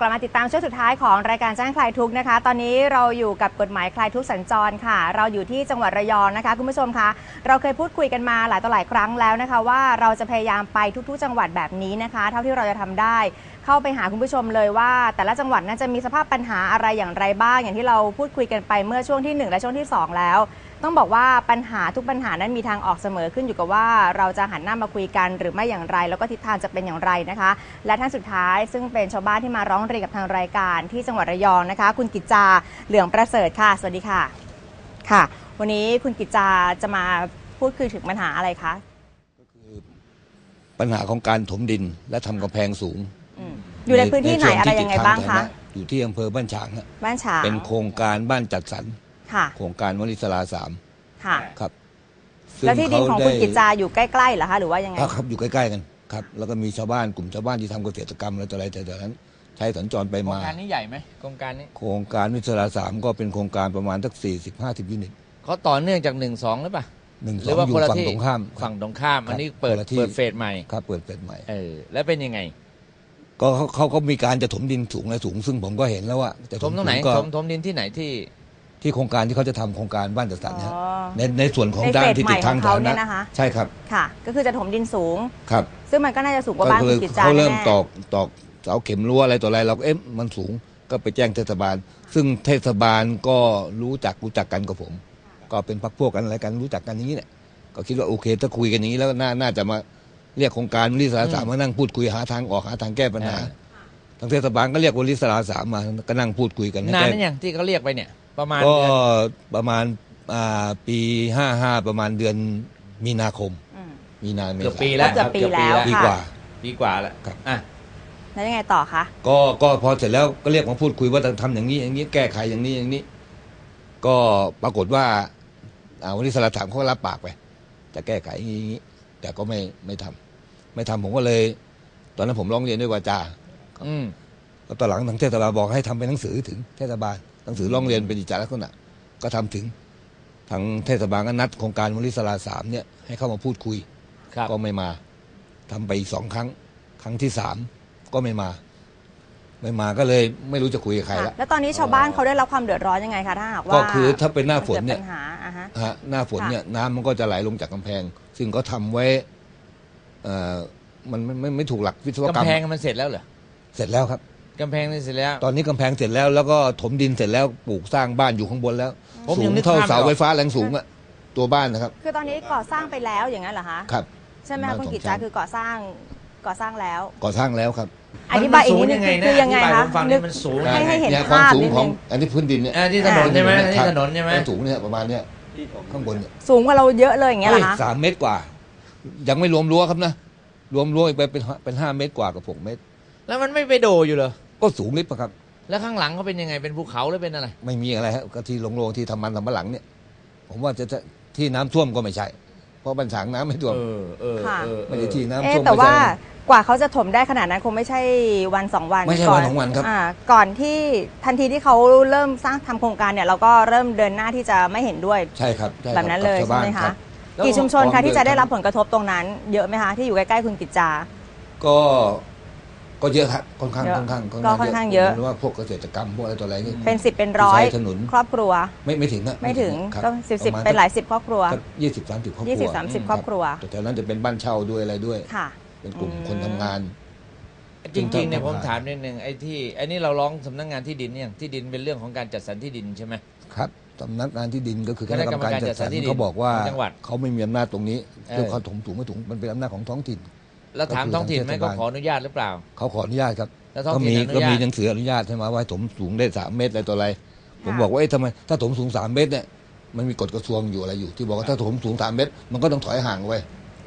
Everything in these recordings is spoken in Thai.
กลับมาติดตามช่วงสุดท้ายของรายการแจ้งคลายทุกนะคะ ตอนนี้เราอยู่กับกฎหมายคลายทุกสัญจรค่ะ เราอยู่ที่จังหวัดระยองนะคะคุณผู้ชมคะเราเคยพูดคุยกันมาหลายต่อหลายครั้งแล้วนะคะ ว่าเราจะพยายามไปทุก ๆ จังหวัดแบบนี้นะคะ เท่าที่เราจะทำได้ เข้าไปหาคุณผู้ชมเลยว่า แต่ละจังหวัดน่าจะมีสภาพปัญหาอะไรอย่างไรบ้าง อย่างที่เราพูดคุยกันไปเมื่อช่วงที่หนึ่งและช่วงที่สองแล้ว ต้องบอกว่าปัญหาทุกปัญหานั้นมีทางออกเสมอขึ้นอยู่กับว่า เราจะหันหน้ามาคุยกันหรือไม่อย่างไร แล้วก็ทิศทางจะเป็นอย่างไรนะคะ และท่านสุดท้ายซึ่งเป็นชาวบ้านที่มาร้องเรียนกับทางรายการที่จังหวัดระยองนะคะ คุณกิจจาเหลืองประเสริฐค่ะ สวัสดีค่ะค่ะ วันนี้คุณกิจจาจะมาพูดคุยถึงปัญหาอะไรคะปัญหาของการถมดินและทำกำแพงสูงอืมอยู่ในพื้นที่ไหนช่วอะไรยังไงติดทบ้างฐคะนะอยู่ที่อำเภอบ้านฉางฮะบ้านฉางเป็นโครงการบ้านจัดสรร ค่ะ โครงการวลิศลาสามค่ะ ครับซึ่แล้วที่ดินของเขาคุณกิจจาอยู่ใกล้ๆเหรอคะหรือว่ายังไงอะครับอยู่ใกล้ๆกันครับ แล้วก็มีชาวบ้านกลุ่มชาวบ้านที่ทำเกษตรกรรมอะไรต่ออะไรแต่แต่นั้น ใช้สัญจรไปโครงมาการนี้ใหญ่ไหมโครงการนี้โครงการวลิศลาสามก็เป็นโครงการประมาณสักสี่สิบห้าสิบยูนิตเขาต่อเนื่องจากหนึ่งสองหรือเปล่า หนึ่งหสรือองว่าอยู่คนละฝั่งที่ ตรงข้ามฝั่งตรงข้ามครับอันนี้เปิดคนละที่ เปิดเฟสใหม่ ครับเปิดเป็นใหม่ เออ แล้วเป็นยังไง ก็เขาเขาก็มีการจะถมดินสูงและสูง ซึ่งผมก็เห็นแล้วว่าจะถมตรงไหนสูก็ถมถมดินที่ไหนที่ ที่โครงการที่เขาจะทำโครงการบ้านจัดสรรเนี่ยอ๋อในในส่วนของในด้านเฟสที่ติดทางใหม่ของเขาฐาเนี่นะยนะคะ ใช่ครับค่ะ ก็คือจะถมดินสูง ครับซึ่งมันก็น่าจะสูงกว่าบ้านก็คุเลณยกิจจาเขาเริ่มแน่ๆตอกตอกเสาเข็มรั้วอะไรต่ออะไรเราก็เอ๊ะมันสูงก็ไปแจ้งเทศบาล ซึ่งเทศบาลก็รู้จักรู้จักกันกับผม ก็เป็นพักพวกกันอะไรกันรู้จักกันอย่างนี้เนี่ยก็คิดว่าโอเค ถ้าคุยกันอย่างนี้แล้วน่าน่าจะมาเรียกโครงการวลิสาสามมานั่งพูดคุยหาทางออกหาทางแก้ปัญหาอ่า ทางเทศบาลก็เรียกวลิสาสามมาก็นั่งพูดคุยกันให้นานแก้ นั้นยังที่เขาเรียกไปเนี่ย ประมาณก็เดือนประมาณอ่าปีห้าห้าประมาณเดือนมีนาคม อืม มีนาเมเกือบษาปีแล้วเกือบปีแล้ว ปีค่ะกว่า ปีกว่าแล้วครับ อะ แล้วยังไงต่อคะ ก็ก็พอเสร็จแล้วก็เรียกมาพูดคุยว่าจะทำอย่างนี้อย่างนี้แก้ไขอย่างนี้อย่างนี้ ก็ปรากฏว่าอ่าวันนี้สารถามเขาก็รับปากไป จะแก้ไขอย่างนี้อย่างนี้ แต่ก็ไม่ไม่ทำไม่ทำผมก็เลย ตอนนั้นผมร้องเรียนด้วยวาจาอืมแล้วตอนหลังทางเทศบาลบอกให้ทำเป็นหนังสือถึงเทศบาล หนังสือร้องเรียนเป็นกิจลักษณะ ก็ทำถึงทางเทศบาลก็นัดโครงการวลิสลาสามเนี่ยให้เข้ามาพูดคุยครับก็ไม่มาทำไปอีกสองครั้ง ครั้งที่สามก็ไม่มา ไม่มาก็เลยไม่รู้จะคุยกับใครค่ะละแล้วตอนนี้ชาวบ้านเขาได้รับความเดือดร้อนยังไงคะถ้าหากว่าก็คือถ้าเป็นหน้าฝนเนี่ยกิดปัญหาอ่าฮะฮะหน้าฝนเนี่ยน้ำมันก็จะไหลลงจากกำแพง ซึ่งก็ทำไว้เอ่อมันไม่ไม่ไม่ถูกหลักวิศวกรรมกำแพงมันเสร็จแล้วเหรอเสร็จแล้วครับ กำแพงนี่เสร็จแล้ว ตอนนี้กำแพงเสร็จแล้วแล้วก็ถมดินเสร็จแล้วปลูกสร้างบ้านอยู่ข้างบนแล้วผมสูยังงนึกเท่าภาพไม่ออก เสาไฟฟ้าแรงสูงอะตัวบ้านนะครับคือตอนนี้ก่อสร้างไปแล้วอย่างนั้นเหรอคะครับ ใช่ไหมคะบ้านคุณสองกิจชั้จานคือก่อสร้างก่อสร้างแล้ว ก่อสร้างแล้วครับอธิบายอีกนิดนึงมันสูงยังไงนะคือยังไงอธิบายคะผมฟังนี่มันสูงนึกให้ให้เห็นยความภาพสูงนิดของนึงอันนี้พื้นดินเนี่ยอ่าที่ถนนใช่ไหมครับที่ถนนใช่ไหม ความสูงเนี่ยประมาณเนี้ยข้างบนเนี่ยสูงกว่าเราเยอะเลยอย่างเงี้ยเหรอคะ สามเมตรกว่า ยังไม่รวมรั้วครับนะรวมรั้วอีกไปเป็นเป็นห้าเมตรกว่ากับหกเมตร แล้วมันไม่ไปโดอยู่เหรอก็สูงนิดปะครับ แล้วข้างหลังเขาเป็นยังไงเป็นภูเขาหรือเป็นอะไร ไม่มีอะไรฮะก็ที่โลงๆที่ทำมันทำมะหลังเนี่ย ผมว่าจะจะที่น้ำท่วมก็ไม่ใช่ เพราะบันฉางน้ำไม่ท่วม เออเออค่ะ เออไม่ได้ที่น้ำเอ๊ะท่วมแต่ไม่ว่าใช่ กว่าเขาจะถมได้ขนาดนั้นคงไม่ใช่วันสองวันไม่ใช่ก่วันสองวันครับาก่อนที่ทันทีที่เขาเริ่มสร้างทำโครงการเนี่ยเราก็เริ่มเดินหน้าที่จะไม่เห็นด้วย ใช่ครับใช่คแบรับบนั้นเลยกับชาวใช่บ้านไหมครัคะบกี่ชุมชนพร้คะอมที่จะด้วยได้รับผลกระทบตรงนั้น เยอะไหมคะที่อยู่ใกล้ๆคุณกิจจา ก็ ก็เยอะครับค่อนข้างเยอะค่อนข้างก็ค่อนข้างเยอะหรือว่าพวกเกษตรกรรมพวกอะไรตัวอะไรนี่เป็นสิบเป็นร้อยใช้ถนนครอบครัว ไม่ไม่ถึงนะไม่ถึงครับก็สิบสิบระมาณเป็นหลายสิบครอบครัวยี่สิบสามสิบครอบครัวยี่สิบสามสิบครอบครัวแต่แถวนั้นจะเป็นบ้านเช่าด้วยอะไรด้วยค่ะ เป็นกลุ่มอืมคนทำงาน จริงๆเนี่ยจริงๆผมถามนิดนึงไอ้ที่ไอ้นี่เราร้องสำนักงานที่ดินเนี่ยที่ดินเป็นเรื่องของการจัดสรรที่ดินใช่ไหมครับสำนักงานที่ดินก็คือคคณะณะกกรรรรมมกาการรจัจัดดสสรรรที่รดินเขาบอกว่าของจังหวัดเขาไม่มีอำนาจตรงนี้เออเรื่องเขาถมสูงไม่ถูงมันเป็นอำนาจของท้องถิ่น แล้วถามก็คือท้องถิ่นไหมทางเทศก็บาลขออนุญาตหรือเปล่า เขาขออนุญาตครับแล้วท้องก็ถิ่นมีอนุก็ญามีตหนังสืออนุญาตใช่ไหมว่าให้ถมสูงได้สามเมตรอะไรต่ออะไร ผมค่ะบอกว่าเอ๊ะทำไมถ้าถมสูงสามเมตรเนี่ยมันมีกฎกระทรวงอยู่อะไรอยู่ ที่บอกว่าถ้าถมสูงสามเมตร มันก็ต้องถอยห่างไว้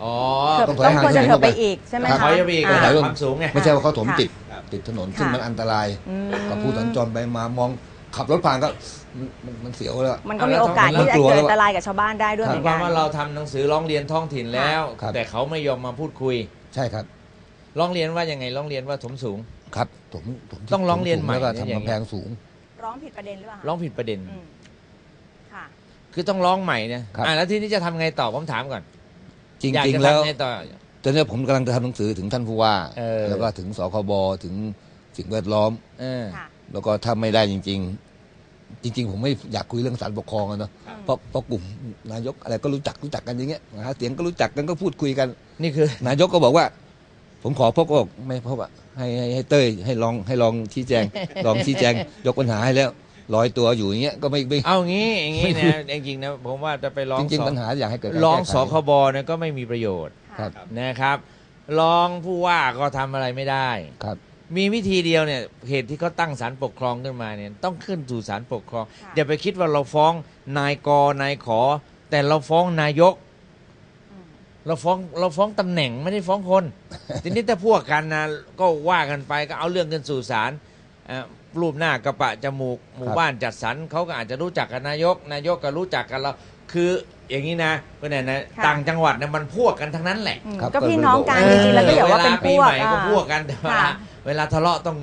อ๋อเถิบต้ต้อองงถอยห่างควรจะถนนเถิบไปออกไปอีกใช่ไหมถคะอยไปอีกอ่าระดับถอยความสูงไง ไม่ใช่ว่าเขาถมค่ะติดติดถนนซึ่งค่ะ มันอันตรายอืมกับผู้สัญจรไปมามองขับรถผ่านก็มันมันมันเสียวแล้ว มันก็มีโอกาสที่จะกลัวเกิดแล้วอันตรายกับชาวบ้านได้ด้วยคเหรัมืบอนคกัวามนว่าเราทำหนังสือร้องเรียนท้องถิ่นแล้ว ครับ แต่เขาไม่ยอมมาพูดคุย ใช่ครับร้องเรียนว่ายังไงร้องเรียนว่าถมสูง ครับถมถมต้องร้องเรียนใหม่แล้วก็เนี่ยอย่างทำเงี้ยกำแพงสูง ร้องผิดประเด็นหรือเปล่าคะร้องผิดประเด็น อืมค่ะ คือต้องร้องใหม่เนี่ยอะแล้วทีนี้จะทำไงต่อผมถามก่อนจอยากริง จะๆ แล้วทำไงต่อ ตอนนี้ผมกำลังจะทำหนังสือถึงท่านผู้ว่า เออ แล้วก็ถึงสคบถึงสิ่งแวดล้อม เออ ค่ะ แล้วก็ถ้าไม่ได้จริง ๆ จริงๆ ผมไม่อยากคุยเรื่องสารปกครองอะเนาะเพราะเพราะกลุ่มนายกอะไรก็รู้จักรู้จักกันอย่างเงี้ยหาเสียงก็รู้จักกันก็พูดคุยกัน นี่คือนายกก็บอกว่า ผมขอพบก็บอกไม่พบอะให้ให้ให้เต้ยให้ลองให้ลองชี้แจง ลองชี้แจง ยกปัญหาให้แล้วลอยตัวอยู่อย่างเงี้ยก็ไม่ไม่เอางี้อย่างงี้นะจริงๆนะผมว่าจะไปร้องจริงสๆปัญหาอยากให้เกิดการร้องแก้ไขสคบเนี่ยก็ไม่มีประโยชน์ครับนะครับร้องผู้ว่าก็ทำอะไรไม่ได้ ครับ มีวิธีเดียวเนี่ยเหตุที่เขาตั้งศาลปกครองขึ้นมาเนี่ยต้องขึ้นสู่ศาลปกครองค่ะอย่าไปคิดว่าเราฟ้องนายกนายขอ แต่เราฟ้องนายกอืมเราฟ้องเราฟ้องตำแหน่งไม่ได้ฟ้องคน ทีนี้ถ้าพวกกันนะก็ว่ากันไปก็เอาเรื่องกันสู่ศาลเอ่อรูปหน้ากระปะจมูกหมู่ครับบ้านจัดสรรเขาก็อาจจะรู้จักกับนายก นายกก็รู้จักกันเราคืออย่างนี้นะก็เนี่ยนะค่ะต่างจังหวัดเนี่ยมันพวกกันทั้งนั้นแหละอืมครับก็ก็พี่เลยน้องบอกกันว่าจริงๆแล้วก็อย่าว่าเป็นปีพวกใหม่ก็อ่าพวกกันแต่เวลาค่ะ เวลาทะเลาะต้อง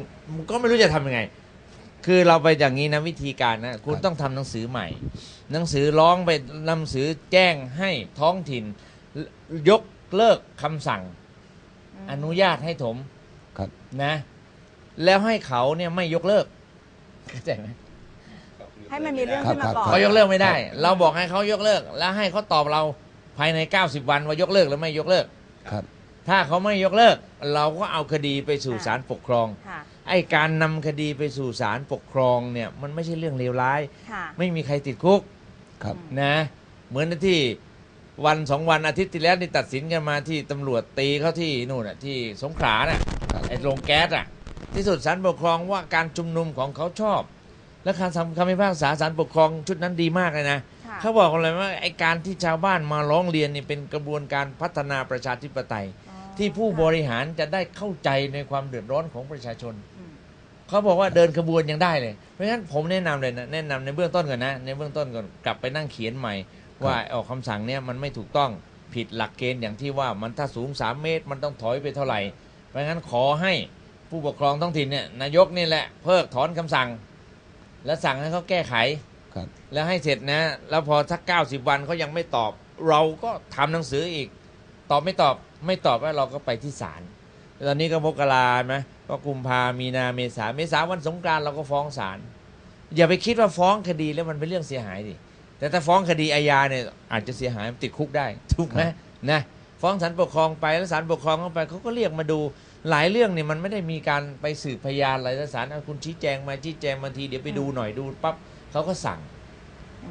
ก็ไม่รู้จะทำยังไง คือเราไปอย่างนี้นะวิธีการนะคุณต้องทำหนังสือใหม่ หนังสือร้องไปหนังสือแจ้งให้ท้องถิ่น ยกเลิกคำสั่ง อนุญาตให้ถมครับ นะ แล้วให้เขาเนี่ยไม่ยกเลิกเข้าใจไหมให้มันมีเรื่องขึ้นมาครับก่อน เขายกเลิกไม่ได้ครับเราบอกให้เขายกเลิก แล้วให้เขาตอบเราภายใน 90 วันว่ายกเลิกหรือไม่ยกเลิก ครับ ถ้าเขาไม่ยกเลิก เราก็เอาคดีไปสู่ศาลปกครอง ค่ะไอ้การนำคดีไปสู่ศาลปกครองเนี่ยมันไม่ใช่เรื่องเลวร้าย ค่ะ ไม่มีใครติดคุกครับ นะเหมือนที่วันสองวันอาทิตย์ที่แล้วนี่ตัดสินกันมาที่ตำรวจตีเขาที่นู่นน่ะที่สงขลาน่ะครับ ไอ้โรงแก๊สอะที่สุดศาลปกครองว่าการชุมนุมของเขาชอบ และการทำคำพิพากษาศาลปกครองชุดนั้นดีมากเลยนะค่ะ เขาบอกเลยว่าไอ้การที่ชาวบ้านมาร้องเรียนนี่เป็นกระบวนการพัฒนาประชาธิปไตยอ๋อ ที่ผู้บริหารจะได้เข้าใจในความเดือดร้อนของประชาชนอืมเขาบอกว่าเดินขบวนยังได้เลย เพราะฉะนั้นผมแนะนำเลยนะแนะนำในเบื้องต้นก่อนนะ ในเบื้องต้นก่อนกลับไปนั่งเขียนใหม่ ว่าออกคำสั่งเนี่ยมันไม่ถูกต้องผิดหลักเกณฑ์อย่างที่ว่ามันถ้าสูง 3 เมตร มันต้องถอยไปเท่าไหร่ เพราะงั้นขอให้ผู้ปกครองท้องถิ่นเนี่ยนายกนี่แหละเพิกถอนคำสั่ง และสั่งให้เขาแก้ไขครับแล้วให้เสร็จนะ แล้วพอสักเก้าสิบวันเขายังไม่ตอบ เราก็ทำหนังสืออีก ตอบไม่ตอบ ไม่ตอบแล้วเราก็ไปที่ศาลตอนนี้ก็มกราไหมก็กุมภามีนาเมษาเมษาวันสงกรานต์เราก็ฟ้องศาลอย่าไปคิดว่าฟ้องคดีแล้วมันเป็นเรื่องเสียหายดิแต่ถ้าฟ้องคดีอาญาเนี่ยอาจจะเสียหายติดคุกได้ถูกไหมนะฟ้องศาลปกครองไปแล้วศาลปกครองเข้าไปเขาก็เรียกมาดูหลายเรื่องเนี่ยมันไม่ได้มีการไปสืบพยานอะไรแล้วศาลเอาคุณชี้แจงมาชี้แจงมาทีเดี๋ยวไปดูหน่อยดูปั๊บเขาก็สั่ง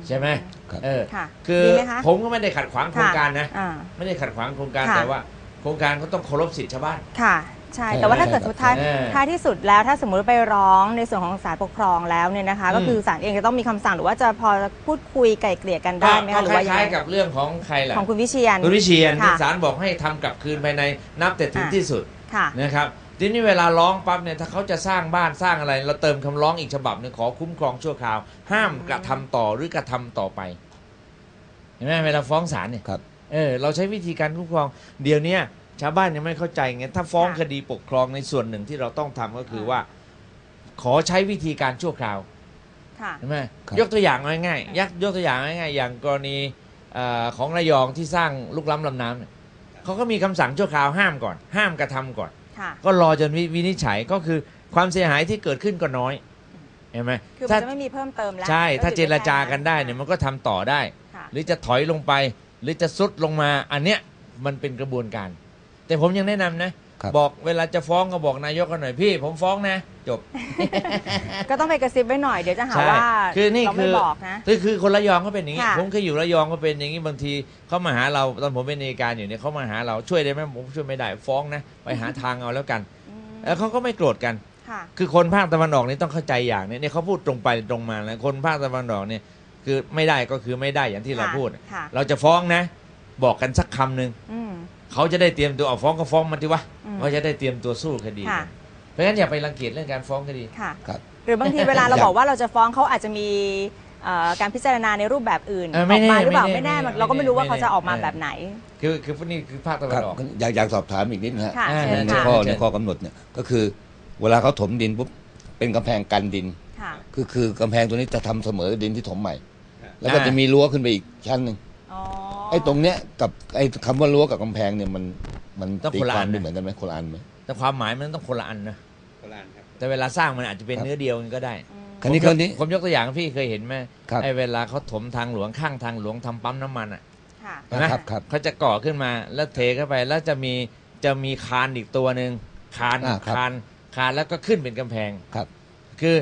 ใช่ไหมครับเออค่ะคือดีไหมคะผมก็ไม่ได้ขัดขวางโครงการนะอ่าไม่ได้ขัดขวางโครงการค่ะแต่ว่า โครงการก็ต้องเคารพสิทธิชาวบ้าน ค่ะ ใช่ใช่แต่ว่าถ้าใช่เกิดครับสุดท้ายเออ ท้ายที่สุดแล้วถ้าสมมุติไปร้องในส่วนของศาลปกครองแล้วเนี่ยนะคะอืมก็คือศาลเองจะต้องมีคำสั่งหรือว่าจะพอพูดคุยไกล่เกลี่ยกันได้ไหมก็คะหรือคว่ายังล้ายไงๆกับเรื่องของใครล่ะของคุณวิเชียน คุณวิเชียนค่ะที่ศาลบอกให้ทำกลับคืนภายในนับแต่ถึงอ่าที่สุดค่ะ นะครับทีนี้เวลาร้องปั๊บเนี่ยถ้าเขาจะสร้างบ้านสร้างอะไร เราเติมคำร้องอีกฉบับหนึงขอคุ้มครองชั่วคราว ห้ามกระทำต่อหรือกระทำต่อไปเห็นไหมเวลาฟ้องศาลเนี่ยครับ เออเราใช้วิธีการคุ้มครอง เดี๋ยวเนี้ยชาวบ้านยังไม่เข้าใจไงถ้าฟ้องค่ะคดีปกครองในส่วนหนึ่งที่เราต้องทำก็คือว่า ขอใช้วิธีการชั่วคราวค่ะ ใช่ไหมครับ ยกตัวอย่างง่ายๆยักยกตัวอย่างง่ายๆอย่างกรณีเอ่อของระยองที่สร้างลูกล้ำลำน้ำเนี่ยเขาก็มีคำสั่งชั่วคราวห้ามก่อน ห้ามกระทำก่อน ค่ะ ก็รอจนวิวินิจฉัยก็คือความเสียหายที่เกิดขึ้นก็น้อยเห็นไหมคือมัถ้านจะไม่มีเพิ่มเติมแล้วใช่ก็ถ้าคือเจรจากันได้เนี่ยมันก็ทำต่อได้ ค่ะ หรือจะถอยลงไป หรือจะซุดลงมาอันเนี้ยมันเป็นกระบวนการ แต่ผมยังแนะนำนะ ครับ บอกเวลาจะฟ้องก็บอกนายกกันหน่อยพี่ ผมฟ้องนะ จบก็ต้องไปกระซิบไว้หน่อยเดี๋ยวจะหาใช่ว่าคือนี่เราคืไม่อบอกนะ คือคือคนระยองก็เป็นอย่างนี้ ค่ะ ผมเคยอยู่ระยองก็เป็นอย่างนี้บางทีเขามาหาเราตอนผมเป็นในการอยู่เนี่ยเขามาหาเราช่วยได้ไหมผมช่วยไม่ได้ฟ้องนะไปหาทางเอาแล้วกันอืมแล้วเขาก็ไม่โกรธกัน ค่ะ คือคนภาคตะวันออกนี่ต้องเข้าใจอย่างเนี้เนี่ยเขาพูดตรงไปตรงมาแล้วคนภาคตะวันออกเนี่ย คือไม่ได้ก็คือไม่ได้อย่างที่เราค่ะพูด ค่ะ เราจะฟ้องนะ บอกกันสักคำหนึ่งอืม เขาจะได้เตรียมตัวเอาฟ้องก็ฟ้องมันทีวะอืม เขาจะได้เตรียมตัวสู้คดีค่ะกันเพราะฉะนั้นอย่าไปรังเกียจเรื่องการฟ้องคดี ค่ะ ครับ หรือบางทีเวลาเราอยากบอกว่าเราจะฟ้องเขาอาจจะมีเอ่อการพิจารณาในรูปแบบอื่นเอออไม่อกแน่มาหรือเปล่าไม่ไม่แน่แน่ไม่แน่เราก็ไม่รู้ว่าไม่เขาแน่จะออกมาเออแบบไหน คือคือพวกนี้คือภาคตะวัคนรับออก อยากอยากสอบถามอีกนิดนะฮะค่ะอ่าเชิญในค่ะ ข้อเชิญในข้อกำหนดเนี่ยก็คือ เวลาเขาถมดินปุ๊บเป็นกำแพงกันดิน ค่ะ คือคือกำแพงตัวนี้จะทำเสมอดินที่ถมใหม่ แล้วก็จะมีรั้วขึ้นไปอีกชั้นหนึ่งอ๋อไอ้ตรงเนี้ยกับไอ้คำว่ารั้วกับกำแพงเนี่ยมันมันต้องตีคนละควาอัมนไม่นะเหมือนกันไหมคนละอันไหม แต่ความหมายมันต้องคนละอันนะโบราณครับ แต่เวลาสร้างมันอาจจะเป็นครับ เนื้อเดียวกันก็ได้อืม คราวนี้ผมคราวนี้ ผมยกตัวอย่างพี่เคยเห็นไหมครับไอ้เวลาเขาถมทางหลวงข้างทางหลวงทำปั๊มน้ำมันอะ ค่ะ เห็นไหมครับครับเขาจะก่อขึ้นมาแล้วเทเข้าไปแล้วจะมีจะมีคานอีกตัวหนึ่งคานอ่าครับ คานคานแล้วก็ขึ้นเป็นกำแพง ครับ คือ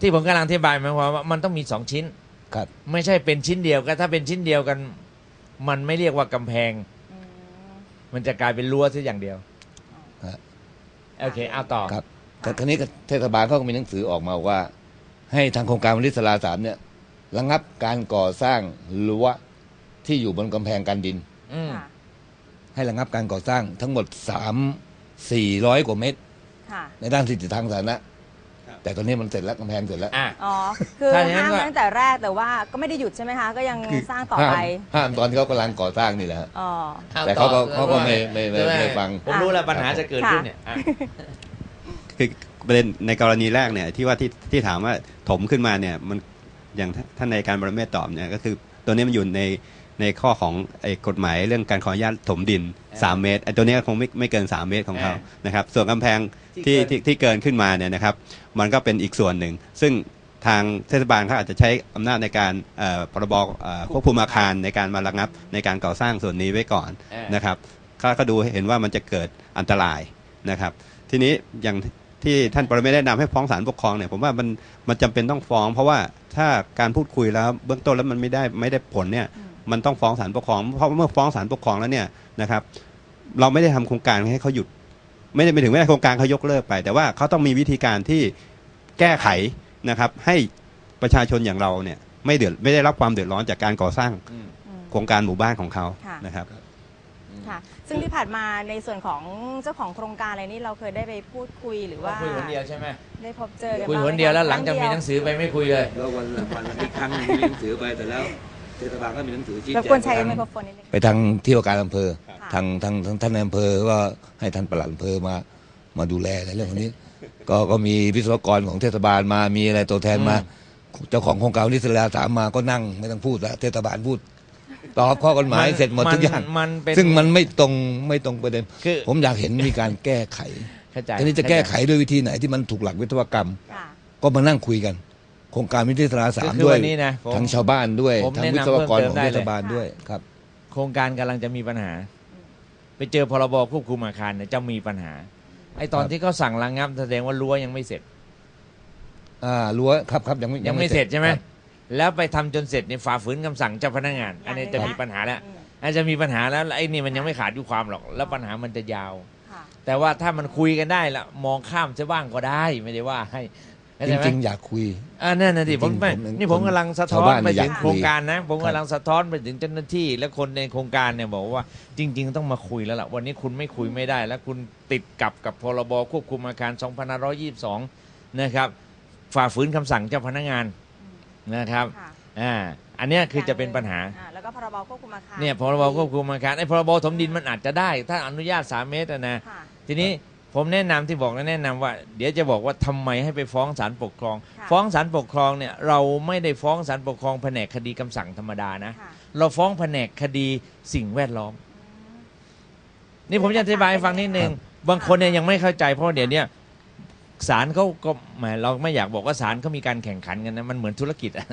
ที่ผมกำลังอธิบายหมายความว่ามันต้องมีสองชิ้น ครับ ไม่ใช่เป็นชิ้นเดียวกันถ้าเป็นชิ้นเดียวกัน มันไม่เรียกว่ากำแพง อืมมันจะกลายเป็นรั้วซะอย่างเดียวฮะ โอเคเอาต่อครับ แต่คราวนี้ก็เทศบาลเขาก็มีหนังสือออกมาว่า ให้ทางโครงการวลิศลาสามเนี่ยระงับการก่อสร้างรั้วที่อยู่บนกำแพงกันดิน อืมค่ะให้ระงับการก่อสร้างทั้งหมดสามสี่ร้อยกว่าเมตร ค่ะในด้านสิทธิทางสาธารณะ แต่ตอนนี้มันเสร็จแล้วกำแพงเสร็จแล้ว อะ อ๋อ คือถ้าอย่างนั้นห้ามก็ ตั้งแต่แรกแต่ว่าก็ไม่ได้หยุดใช่ไหมคะ ก็ยังสร้างต่อไปห้ามห้ามตอนที่เขากำลังก่อสร้างนี่แหละฮะ อ๋อ แต่เขาก็เขาก็ไม่ไม่ไม่ไม่ฟัง ผมรู้แล้วปัญหาจะเกิดขึ้นเนี่ยอะ คือประเด็นในกรณีแรกเนี่ยที่ว่าที่ที่ถามว่าถมขึ้นมาเนี่ยมันอย่างท่านในการบรเมศตอบเนี่ยก็คือตัวนี้มันอยู่ใน ในข้อของไอ้กฎหมายเรื่องการขออนุญาตถมดิน 3 เมตรไอ้ตัวเนี้ยคงไม่ไม่เกิน 3 เมตรของเขาอ่นะครับ ส่วนกำแพงที่ที่เกินที่ที่เกินขึ้นมาเนี่ยนะครับ มันก็เป็นอีกส่วนหนึ่ง ซึ่งทางเทศบาลเขาอาจจะใช้อำนาจในการเอ่อพรบเอ่อควบคุมอาคารในการมาระงับในการก่อสร้างส่วนนี้ไว้ก่อนเออ นะครับเขาก็ดูเห็นว่ามันจะเกิดอันตรายนะครับ ทีนี้อย่างที่ท่านปรเมศได้นำให้ฟ้องศาลปกครองเนี่ยผมว่ามันมันจำเป็นต้องฟ้อง เพราะว่าถ้าการพูดคุยแล้วเบื้องต้นแล้วมันไม่ได้ไม่ได้ผลเนี่ย มันต้องฟ้องศาลปกครอง เพราะว่าเมื่อฟ้องศาลปกครองแล้วเนี่ยนะครับเราไม่ได้ทำโครงการให้เขาหยุด ไม่ได้ไปถึงไม่ได้โครงการเขายกเลิกไป แต่ว่าเขาต้องมีวิธีการที่แก้ไขนะครับ ให้ประชาชนอย่างเราเนี่ยไม่เดือดไม่ได้รับความเดือดร้อนจากการก่อสร้างอืมอืมโครงการหมู่บ้านของเขาค่ะนะครับค่ะซึ่งที่ผ่านมาในส่วนของเจ้าของโครงการอะไรนี่เราเคยได้ไปพูดคุยหรือว่าคุยคนเดียวใช่ไหมได้พบเจอกันคุยบ้างคไมนเดียวแล้วคะหลังจากมีหนังสือไปไม่คุยเลยแล้ววันวันอีกครั้งหนึงมีหนังสือไปแต่แล้ว เทศบาลก็มีหนังสือชี้รบแจงกวนใช้ไปทางไมโครโฟนนิดนึง ไปทางที่ว่าการอำเภอค่ะทางทางทางท่านในอำเภอก็ให้ท่านปลัดอำเภอมามาดูแลในเรื่องของนี้ ก็ก็มีวิศวกรของเทศบาลมามีอะไรตัวแทนมา เจ้าของโครงการนิสลาสามมาก็นั่งไม่ต้องพูดแล้วเทศบาลพูด ตอบข้อกฎหมายเสร็จหมดทุกอย่าง มันเป็น ซึ่งมันไม่ตรงไม่ตรงประเด็น คือ ผมอยากเห็นมีการแก้ไขเข้าใจทีนี้จะแก้ไขด้วยวิธีไหนที่มันถูกหลักวิศวกรรม ค่ะ ก็มานั่งคุยกัน โครงการวิทยาศาสตร์สามคือด้วยวันนี้นะผมทั้งชาวบ้านด้วยผมทั้งแนะนำวิศวกรเพิ่ขมองเติมได้เทเลยศบาลด้วยครับ โครงการกำลังจะมีปัญหา ไปเจอพรบควบคุมอาคารเนี่ยจะมีปัญหา ไอ้ตอนครับที่เขาสั่งระงับแสดงว่ารั้วยังไม่เสร็จ อ่ารั้วครับครับยังไม่ยังไม่เสร็จใช่ไหมคบแล้วไปทำจนเสร็จเนี่ยฝ่าฝืนคำสั่งเจ้าพนักงาน อันนี้จะมีปัญหาแล้วอืมอาจจะมีปัญหาแล้วไอ้นี่มันยังไม่ขาดอยู่ความหรอก แล้วปัญหามันจะยาวค่ะแต่ว่าถ้ามันคุยกันได้ละมองข้ามจะบ้างก็ได้ไม่ได้ว่าให้เข้า จใจไหมริงๆอยากคุยอ่านั่นน่ะดิผมจริงๆไม่ผมนี่ผมกำลังสะท้อชาวนบ้านไปเนี่ยถึงอยากคุยโครงการนะ ผมครับกำลังสะท้อนไปถึงเจ้าหน้าที่ และคนในโครงการเนี่ยบอกว่าจริง ๆ ต้องมาคุยแล้วล่ะวันนี้คุณไม่คุยไม่ได้ แล้วคุณติดกับกับพรบควบคุมอาคาร2522 นะครับ ฝ่าฝืนคำสั่งเจ้าพนักงานนะครับค่ะอ่าอันเนี้ยคือจะเป็นปัญหาอ่แล้วก็พรบควบคุมอาคารเนี่ยพรบควบคุมอาคารไอ้พรบถมดินมันอาจจะได้ ถ้าอนุญาต3เมตรอะนะค่ะทีนี้ ผมแนะนำที่บอกนะแนะนำว่า เดี๋ยวจะบอกว่าทำไมให้ไปฟ้องศาลปกครอง ค่ะ ฟ้องศาลปกครองเนี่ยเราไม่ได้ฟ้องศาลปกครองแผนกคดีคำสั่งธรรมดานะ ค่ะเราฟ้องแผนกคดีสิ่งแวดล้อมนี่ผมจะอธิบายให้ฟังนิดนึง บางคนเนี่ยยังไม่เข้าใจเพราะเดี๋ยวเนี้ศาลเขาก็แหมเราไม่อยากบอกว่าศาลเขามีการแข่งขันกันนะมันเหมือนธุรกิจอะ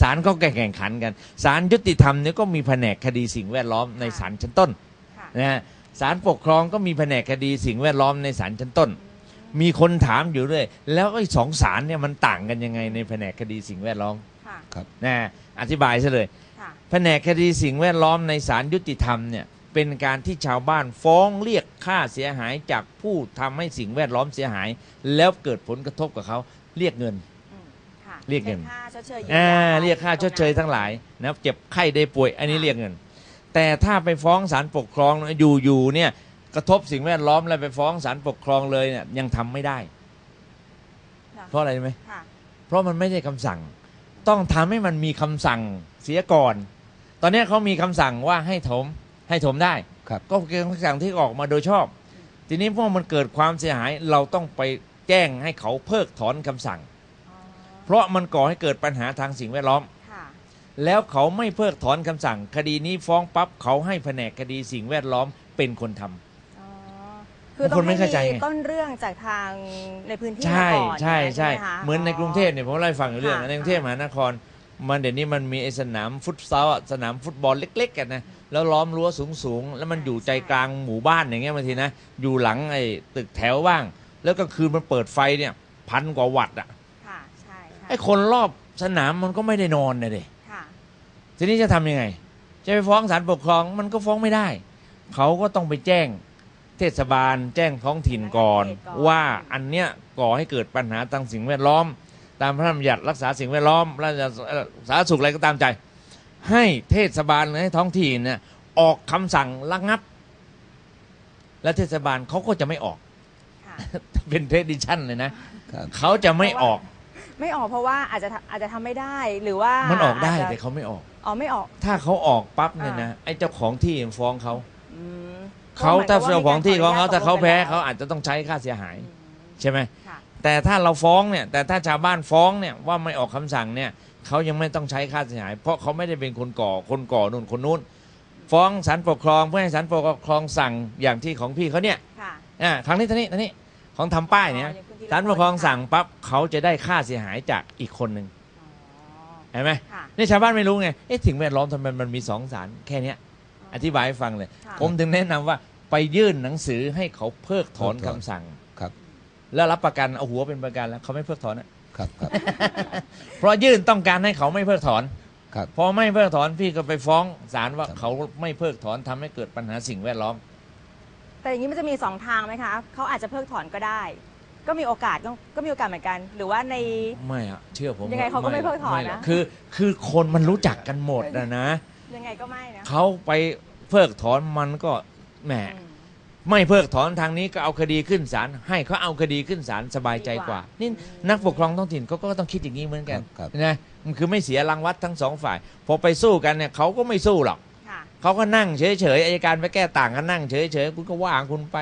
ศาลเขาแข่งขันกันศาลยุติธรรมเนี่ยก็มีแผนกคดีสิ่งแวดล้อมในศาลชั้นต้นค่ะ นะฮะ ศาลปกครองก็มีแผนกคดีสิ่งแวดล้อมในศาลชั้นต้น มีคนถามอยู่ด้วยแล้วไอ้สองศาลเนี่ยมันต่างกันยังไงในแผนกคดีสิ่งแวดล้อมค่ะนะอธิบายซะเลยค่ะแผนกคดีสิ่งแวดล้อมในศาลยุติธรรมเนี่ยเป็นการที่ชาวบ้านฟ้องเรียกค่าเสียหายจากผู้ทำให้สิ่งแวดล้อมเสียหาย แล้วเกิดผลกระทบกับเขาเรียกเงินอืมค่ะเรียกเงินค่าชดเชยยีวอ่าขเรียกค่าชดเชยทั้งหลายนะเจ็บไข้ได้ป่วย อันนี้เรียกเงิน แต่ถ้าไปฟ้องศาลปกครองอยู่ๆเนี่ยกระทบสิ่งแวดล้อมแล้วไปฟ้องศาลปกครองเลยเนี่ยยังทำไม่ได้ค่ะเพราะอะไรรู้ไหมค่ะเพราะมันไม่ใช่คำสั่ง ต้องทำให้มันมีคำสั่งเสียก่อน ตอนนี้เขามีคำสั่งว่าให้ถมให้ถมได้ครับก็เป็นคำสั่งที่ออกมาโดยชอบ ทีนี้พอมันเกิดความเสียหายเราต้องไปแจ้งให้เขาเพิกถอนคำสั่งอ๋อเพราะมันก่อให้เกิดปัญหาทางสิ่งแวดล้อมค่ะ แล้วเขาไม่เพิกถอนคำสั่ง คดีนี้ฟ้องปั๊บเขาให้แผนกคดีสิ่งแวดล้อมเป็นคนทำอ๋อคือต้องคนไม่ให้เข้าใจมีไง ต้นเรื่องจากทางในพื้นที่ใช่มาก่อนใช่ใช่ไหมคะเหมือนในกรุงเทพเนี่ยผมเล่าให้ฟังอยู่เรื่องค่ะในกรุงเทพมหานคร มันเดี๋ยวนี้มันมีไอ้สนามฟุตซอลอะสนามฟุตบอลเล็ก ๆ กันนะแล้วล้อมรั้วสูงๆ แล้วมันอยู่ใจกลางหมู่บ้านอย่างเงี้ยบางทีนะอยู่หลังไอ้ตึกแถวบ้าง แล้วก็คืนมันเปิดไฟเนี่ยพันกว่าวัตต์อะค่ะใช่ค่ะไอ้คนรอบสนามมันก็ไม่ได้นอนนะเด็ค่ะ ทีนี้จะทำยังไง จะไปฟ้องศาลปกครองมันก็ฟ้องไม่ได้ เขาก็ต้องไปแจ้งเทศบาล แจ้งท้องถิ่นก่อน ว่าอันเนี้ยก่อให้เกิดปัญหาทางสิ่งแวดล้อม ตามพระราชบัญญัติรักษาสิ่งแวดล้อมราชเอ่อสาธารณสุขอะไรก็ตามใจ ให้เทศบาลหรือให้ท้องถิ่นเนี่ยออกคำสั่งระงับ และเทศบาลเขาก็จะไม่ออกค่ะเป็นเทดิชั่นเลยนะครับเขาจะไม่ออก ไม่ออกเพราะว่าอาจจะทำอาจจะทำไม่ได้หรือว่ามัมันออกได้แต่เขาไม่ออก อ๋อไม่ออก ถ้าเขาออกปั๊บเนี่ยนะไอ้เจ้าของที่ยังฟ้องเขาอืมเขาถ้าเจ้าของที่ของเขาถ้าเขาแพ้ตกลงกันแล้วเขาอาจจะต้องใช้ค่าเสียหายอืมใช่ไหมค่ะแต่ถ้าเราฟ้องเนี่ย แต่ถ้าชาวบ้านฟ้องเนี่ยว่าไม่ออกคำสั่งเนี่ยเขายังไม่ต้องใช้ค่าเสียหาย เพราะเขาไม่ได้เป็นคนก่อคนก่อนู่นคนนู้น ฟ้องศาลปกครองเพื่อให้ศาลปกครองสั่งอย่างที่ของพี่เขาเนี่ยค่ะอ่าครั้งนี้ท่านี้ท่านี้ของทำป้ายเนี่ยอ๋ออย่างคุณธีรพลศาลปกครองสั่งปั๊บเขาจะได้ค่าเสียหายจากอีกคนหนึ่งอ๋อเห็นไหมค่ะ นี่ชาวบ้านไม่รู้ไง เอ๊ะถึงแวดล้อมทำไมมันมีสองศาลแค่เนี้ยอธิบายให้ฟังเลย ค่ะ ผมถึงแนะนำว่าไปยื่นหนังสือให้เขาเพิกถอนเพิกถอนคำสั่ง ครับแล้วรับประกันเอาหัวเป็นประกันแล้วเขาไม่เพิกถอนอะครับครับ เพราะยื่นต้องการให้เขาไม่เพิกถอน ครับ พอไม่เพิกถอนพี่ก็ไปฟ้องศาลว่าครับ เขาไม่เพิกถอนทำให้เกิดปัญหาสิ่งแวดล้อม แต่อย่างนี้มันจะมีสองทางไหมคะเขาอาจจะเพิกถอนก็ได้ ก็มีโอกาสก็ก็มีโอกาสเหมือนกัน หรือว่าใน ไม่อะเชื่อผมยังไงเขาก็ไม่เพิกถอนนะ หรคือ คือคนมันรู้จักกันหมดนะนะยังไงก็ไม่นะเขาไปเพิกถอนมันก็แหมอืม ไม่เพิกถอนทางนี้ก็เอาคดีขึ้นศาลให้เขาเอาคดีขึ้นศาลสบายใจกว่า ดีกว่านี่นักปกครองท้องถิ่นเขาก็ต้องคิดอย่างนี้เหมือนกันครับนะมันคือไม่เสียรางวัดทั้งสองฝ่าย พอไปสู้กันเนี่ยเขาก็ไม่สู้หรอก ค่ะ เขาก็นั่งเฉยๆอายการไปแก้ต่างก็นั่งเฉยๆคุณก็ว่าคุณไป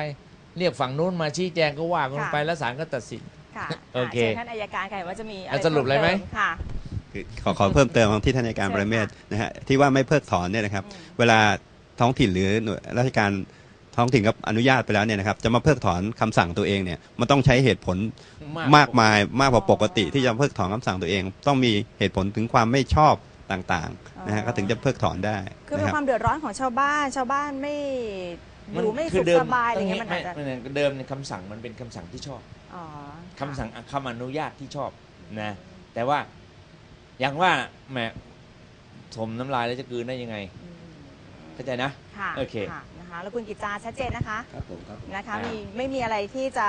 เรียกฝั่งนู้นมาชี้แจงก็ว่าคุณค่ะไปแล้วศาลก็ตัดสิน ค่ะโอเคชิญท่านอายการค่ะเห็นว่าจะมีอะไรเอาสรุปเลยไหมพิ่ติค่ะคือขอขอเพิ่มเติมของที่ท่านอัยการเชิญปรเมศค่ะนะฮะที่ว่าไม่เพิกถอนเนี่ยนะครับ อืม เวลาท้องถิ่นหรือหน่วยราชการท้องถิ่นกับอนุญาตไปแล้วเนี่ยนะครับ จะมาเพิกถอนคำสั่งตัวเองเนี่ยมันต้องใช้เหตุผลมากมายมากกว่าปกติ ที่จะเพิกถอนคำสั่งตัวเอง ต้องมีเหตุผลถึงความไม่ชอบต่างๆนะฮะก็ถึงจะเพิกถอนได้คือเป็นะนคครับวามเดือดร้อนของชาวบ้าน ชาวบ้านไม่ อยู่ไม่คืสุขเดิสบายอะไรเงี้ยมันอาจจะไไเดิมในยคำสั่งมันเป็นคำสั่งที่ชอบอ๋อคำสั่งคำอนุญาตที่ชอบนะแต่ว่าอย่างว่าแหมถมน้ำลายแล้วจะกลืนได้ยังไงอืมเข้าใจนะ ค่ะโอเคค่ะนะคะแล้วคุณกิจจาชัดเจนนะคะ ครับผมครับนะคะอ่ามีมีไม่มีอะไรที่จะ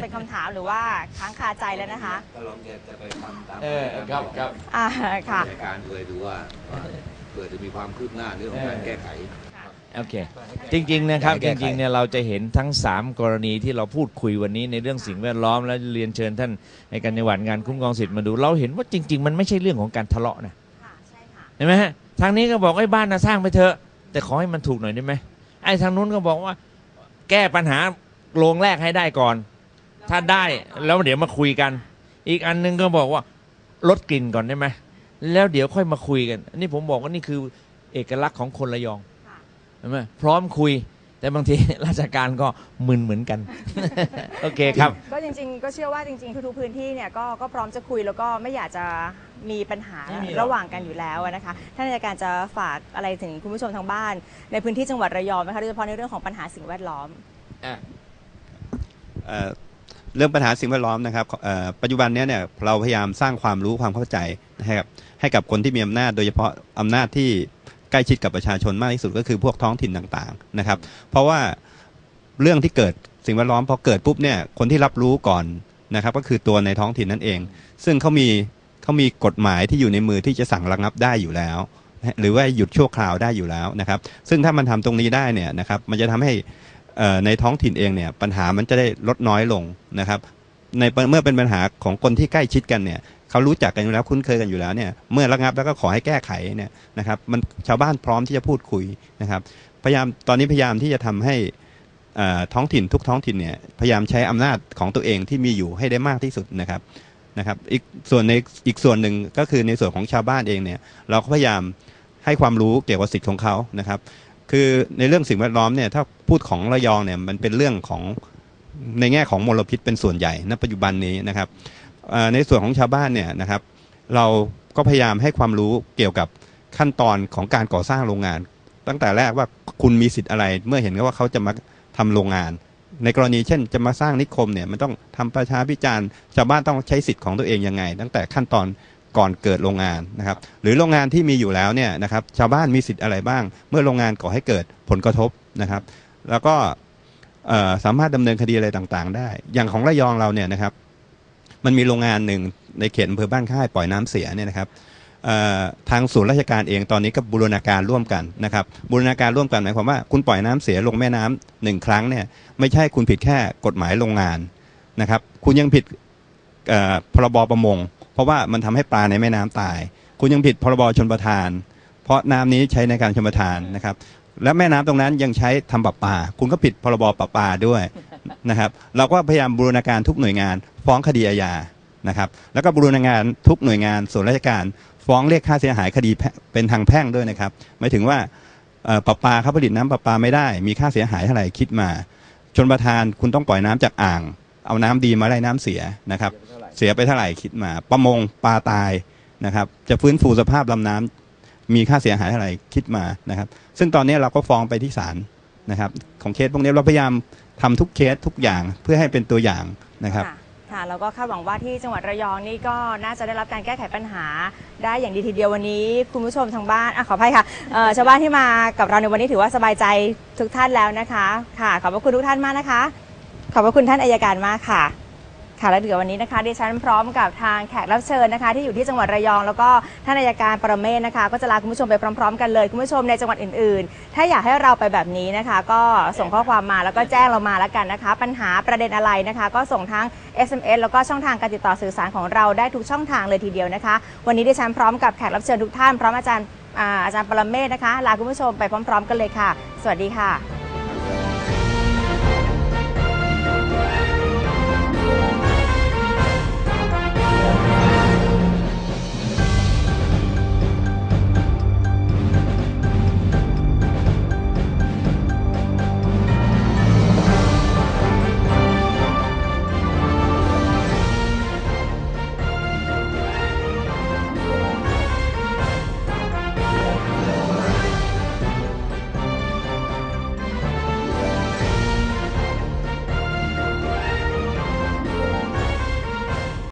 เป็นคำถามหรือว่าค้างคาใจแล้วนะคะก็ลองจะไปทำตามเออครับครับ อ่าค่ะรายการดูเลยดูว่าว่าเผื่อจะมีความคืบหน้าเรื่องของการแก้ไข โอเค จริงๆนะครับแก้จไขริงๆเนี่ยเราจะเห็นทั้ง 3 กรณีที่เราพูดคุยวันนี้ในเรื่องสิ่งแวดล้อมและเรียนเชิญท่านในการจังหวัดงานคุ้มครองสิทธิ์มาดู เราเห็นว่าจริง ๆ มันไม่ใช่เรื่องของการทะเลาะนะค่ะใช่ค่ะเห็นไหมฮะทางนี้ก็บอกไอ้บ้านนะสร้างไปเถอะ แต่ขอให้มันถูกหน่อยได้ไหมไอ้ทางนู้นก็บอกว่า แก้ปัญหาโรงแรกให้ได้ก่อน ถ้าได้แล้วเดี๋ยวมาคุยกัน อีกอันหนึงก็บอกว่าลดกลิ่นก่อนได้ไหมแล้วเดี๋ยวค่อยมาคุยกันอันนี้ผมบอกว่านี่คือเอกลักษณ์ของคนระยอง ค่ะเห็นไหมพร้อมคุย แต่บางทีราชการก็มึนเหมือนกัน โอเคครับ ก็จริง ๆ ก็เชื่อว่าจริง ๆ ทุกๆพื้นที่เนี่ยก็ก็พร้อมจะคุยแล้วก็ไม่อยากจะมีปัญหาไม่มีหรอก ระหว่างกันอยู่แล้วนะคะท่านอายการจะฝากอะไรถึงคุณผู้ชมทางบ้าน ในพื้นที่จังหวัดระยองไหมคะโดยเฉพาะในเรื่องของปัญหาสิ่งแวดล้อม อะ เอ่อเรื่องปัญหาสิ่งแวดล้อมนะครับเอ่อปัจจุบันเนี้ยเนี่ยเราพยายามสร้างความรู้ความเข้าใจให้กับให้กับคนที่มีอำนาจโดยเฉพาะอำนาจที่ ใกล้ชิดกับประชาชนมากที่สุดก็คือพวกท้องถิ่นต่างๆนะครับ เพราะว่าเรื่องที่เกิดสิ่งแวดล้อมพอเกิดปุ๊บเนี่ยคนที่รับรู้ก่อนนะครับ ก็คือตัวในท้องถิ่นนั่นเอง ซึ่งเขามีเขามีกฎหมายที่อยู่ในมือที่จะสั่งระงับได้อยู่แล้ว หรือว่าหยุดชั่วคราวได้อยู่แล้วนะครับ ซึ่งถ้ามันทำตรงนี้ได้เนี่ยนะครับมันจะทำให้ในท้องถิ่นเองเนี่ยปัญหามันจะได้ลดน้อยลงนะครับในเมื่อเป็นปัญหาของคนที่ใกล้ชิดกันเนี่ย เขารู้จักกันอยู่แล้วคุ้นเคยกันอยู่แล้วเนี่ยเมื่อระงับแล้วก็ขอให้แก้ไขเนี่ยนะครับมันชาวบ้านพร้อมที่จะพูดคุยนะครับพยายามตอนนี้พยายามที่จะทำให้ท้องถิ่นทุกท้องถิ่นเนี่ยพยายามใช้อำนาจของตัวเองที่มีอยู่ให้ได้มากที่สุดนะครับนะครับอีกส่วนในอีกส่วนหนึ่งก็คือในส่วนของชาวบ้านเองเนี่ยเราก็พยายามให้ความรู้เกี่ยวกับสิทธิ์ของเขานะครับ คือในเรื่องสิ่งแวดล้อมเนี่ยถ้าพูดของระยองเนี่ยมันเป็นเรื่องของในแง่ของมลพิษเป็นส่วนใหญ่ณปัจจุบันนี้นะครับ ในส่วนของชาวบ้านเนี่ยนะครับ เราก็พยายามให้ความรู้เกี่ยวกับขั้นตอนของการก่อสร้างโรงงาน ตั้งแต่แรกว่าคุณมีสิทธิ์อะไร เมื่อเห็นว่าเขาจะมาทำโรงงาน ในกรณีเช่น จะมาสร้างนิคมเนี่ยมันต้องทำประชาพิจารณ์ชาวบ้านต้องใช้สิทธิ์ของตัวเองยังไง ตั้งแต่ขั้นตอนก่อนเกิดโรงงานนะครับ หรือโรงงานที่มีอยู่แล้วเนี่ยนะครับ ชาวบ้านมีสิทธิ์อะไรบ้าง เมื่อโรงงานก่อให้เกิดผลกระทบนะครับ แล้วก็สามารถดำเนินคดีอะไรต่างๆ ได้ อย่างของระยองเราเนี่ยนะครับ มันมีโรงงานหนึ่งในเขตอำเภอบ้านค่ายปล่อยน้ำเสียเนี่ยนะครับทางศูนย์ราชการเองตอนนี้ก็บูรณาการร่วมกันนะครับบูรณาการร่วมกันหมายความว่าคุณปล่อยน้ำเสียลงแม่น้ำหนึ่งครั้งเนี่ยไม่ใช่คุณผิดแค่กฎหมายโรงงานนะครับ คุณยังผิดพรบประมง เพราะว่ามันทำให้ปลาในแม่น้ำตาย คุณยังผิดพรบชนประทาน เพราะน้ำนี้ใช้ในการชนประทานนะครับและแม่น้ำตรงนั้นยังใช้ทำประปาคุณก็ผิดพรบประปลาด้วย นะครับ เราก็พยายามบูรณาการทุกหน่วยงานฟ้องคดีอาญานะครับ แล้วก็บูรณาการทุกหน่วยงานส่วนราชการฟ้องเรียกค่าเสียหายคดีเป็นทางแพ่งด้วยนะครับหมายถึงว่าประปาเขาผลิตน้ำประปาไม่ได้ มีค่าเสียหายเท่าไหร่คิดมาชนประทานคุณต้องปล่อยน้ำจากอ่าง เอาน้ำดีมาไล่น้ำเสียนะครับ เสียไปเท่าไหร่คิดมา ประมงปลาตายนะครับ จะฟื้นฟูสภาพลำน้ำมีค่าเสียหายเท่าไหร่คิดมานะครับ ซึ่งตอนนี้เราก็ฟ้องไปที่ศาลนะครับ ของเคสพวกนี้เราพยายาม ทำทุกเคสทุกอย่างเพื่อให้เป็นตัวอย่างนะครับ ค่ะแล้วก็คาดหวังว่าที่จังหวัดระยองนี่ก็น่าจะได้รับการแก้ไขปัญหา ได้อย่างดีทีเดียววันนี้คุณผู้ชมทางบ้านอะขออภัยค่ะเอ่อชาวบ้านที่มากับเราในวันนี้ถือว่าสบายใจทุกท่านแล้วนะคะ ค่ะ ขอบพระคุณทุกท่านมากนะคะ ขอบพระคุณท่านอายการมากค่ะ ค่ะและเดี๋ยววันนี้นะคะดิฉันพร้อมกับทางแขกรับเชิญนะคะ ที่อยู่ที่จังหวัดระยอง แล้วก็ท่านอายการปรเมศนะคะ ก็จะลาคุณผู้ชมไปพร้อม ๆ กันเลยคุณผู้ชมในจังหวัดอื่นๆ ถ้าอยากให้เราไปแบบนี้นะคะ ก็ส่งข้อความมาแล้วก็แจ้งเรามาแล้วกันนะคะ ปัญหาประเด็นอะไรนะคะ ก็ส่งทั้ง SMS แล้วก็ช่องทางการติดต่อสื่อสารของเราได้ทุกช่องทางเลยทีเดียวนะคะ วันนี้ดิฉันพร้อมกับแขกรับเชิญทุกท่านพร้อมอาจารย์อาอาจารย์ปรเมศนะคะลาคุณผู้ชมไปพร้อม ๆ กันเลยค่ะ สวัสดีค่ะ